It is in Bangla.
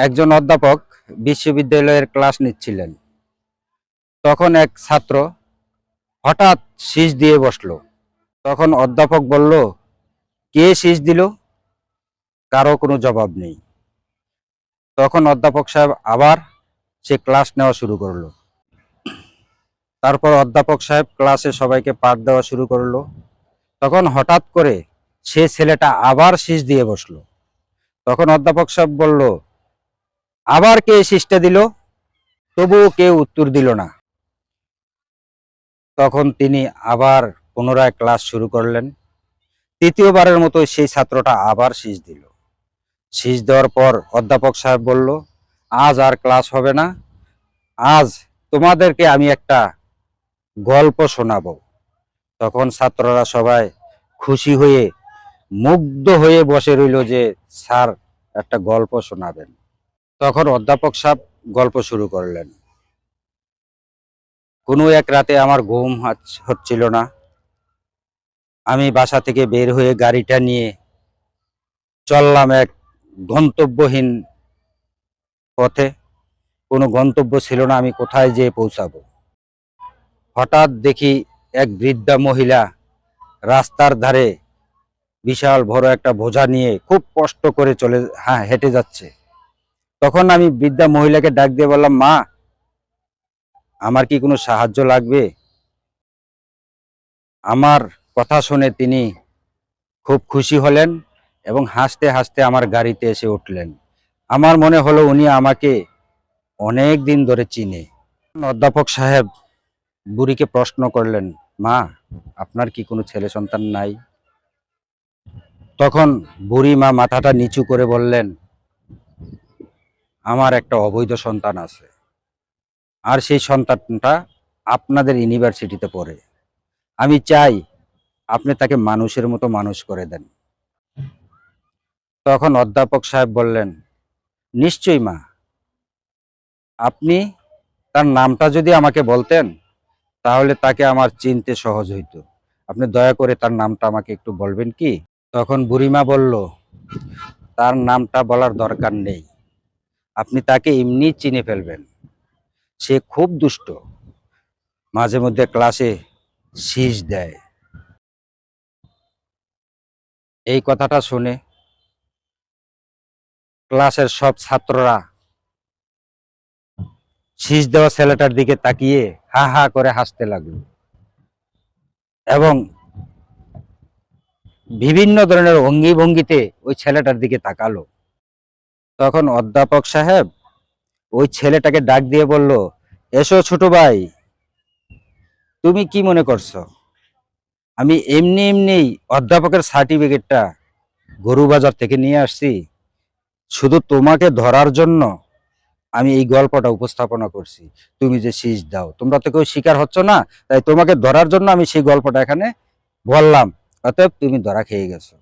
একজন অধ্যাপক বিশ্ববিদ্যালয়ের ক্লাস নিচ্ছিলেন। তখন এক ছাত্র হঠাৎ শীষ দিয়ে বসল। তখন অধ্যাপক বলল, কে শীষ দিল? কারও কোনো জবাব নেই। তখন অধ্যাপক সাহেব আবার সে ক্লাস নেওয়া শুরু করল। তারপর অধ্যাপক সাহেব ক্লাসে সবাইকে পাঠ দেওয়া শুরু করল। তখন হঠাৎ করে সে ছেলেটা আবার শীষ দিয়ে বসল। তখন অধ্যাপক সাহেব বলল আবার কে শীষটা দিল? তবুও কেউ উত্তর দিল না। তখন তিনি আবার পুনরায় ক্লাস শুরু করলেন। তৃতীয়বারের মতো সেই ছাত্রটা আবার শীষ দিল। শীষ দেওয়ার পর অধ্যাপক সাহেব বলল, আজ আর ক্লাস হবে না। আজ তোমাদেরকে আমি একটা গল্প শোনাবো। তখন ছাত্ররা সবাই খুশি হয়ে, মুগ্ধ হয়ে বসে রইল যে, স্যার, একটা গল্প শোনাবেন। তখন অধ্যাপক সাহেব গল্প শুরু করলেন। কোনো এক রাতে আমার ঘুম হাচ- হচ্ছিল না। আমি বাসা থেকে বের হয়ে গাড়িটা নিয়ে চললাম এক গন্তব্যহীন পথে। কোনো গন্তব্য ছিল না, আমি কোথায় যেয়ে পৌঁছাবো? হঠাৎ দেখি এক বৃদ্ধা মহিলা রাস্তার ধারে বিশাল বড় একটা বোঝা নিয়ে খুব কষ্ট করে চলে হ্যাঁ হেঁটে যাচ্ছে। তখন আমি বৃদ্ধা মহিলাকে ডাক দিয়ে বললাম, মা, আমার কি কোনো সাহায্য লাগবে? আমার কথা শুনে তিনি খুব খুশি হলেন এবং হাসতে হাসতে আমার গাড়িতে এসে উঠলেন। আমার মনে হলো উনি আমাকে অনেক দিন ধরে চিনে। অধ্যাপক সাহেব বুড়িকে প্রশ্ন করলেন, মা, আপনার কি কোনো ছেলে সন্তান নাই? তখন বুড়ি মা মাথাটা নিচু করে বললেন আমার একটা অবৈধ সন্তান আছে। আর সেই সন্তানটা আপনাদের ইউনিভার্সিটিতে পড়ে। আমি চাই আপনি তাকে মানুষের মতো মানুষ করে দেন। তখন অধ্যাপক সাহেব বললেন, নিশ্চয়ই মা। আপনি তার নামটা যদি আমাকে বলতেন, তাহলে তাকে আমার চিনতে সহজ হইতো। আপনি দয়া করে তার নামটা আমাকে একটু বলবেন কি? তখন বুড়িমা বলল, তার নামটা বলার দরকার নেই। আপনি তাকে এমনি চিনে ফেলবেন। সে খুব দুষ্ট। মাঝে মধ্যে ক্লাসে শীষ দেয়। এই কথাটা শুনে ক্লাসের সব ছাত্ররা শীষ দেওয়া ছেলেটার দিকে তাকিয়ে হা হা করে হাসতে লাগল এবং বিভিন্ন ধরনের অঙ্গি ভঙ্গিতে ওই ছেলেটার দিকে তাকালো। তখন অধ্যাপক সাহেব ওই ছেলেটাকে ডাক দিয়ে বলল, এসো ছোট ভাই, তুমি কি মনে করছ? আমি এমনি এমনি অধ্যাপকের সার্টিফিকেটটা গরু বাজার থেকে নিয়ে আসছি। শুধু তোমাকে ধরার জন্য আমি এই গল্পটা উপস্থাপনা করছি। তুমি যে শীষ দাও, তোমরা তো কেউ শিকার হচ্ছ না, তাই তোমাকে ধরার জন্য আমি সেই গল্পটা এখানে বললাম। অতএব তুমি ধরা খেয়ে গেছো।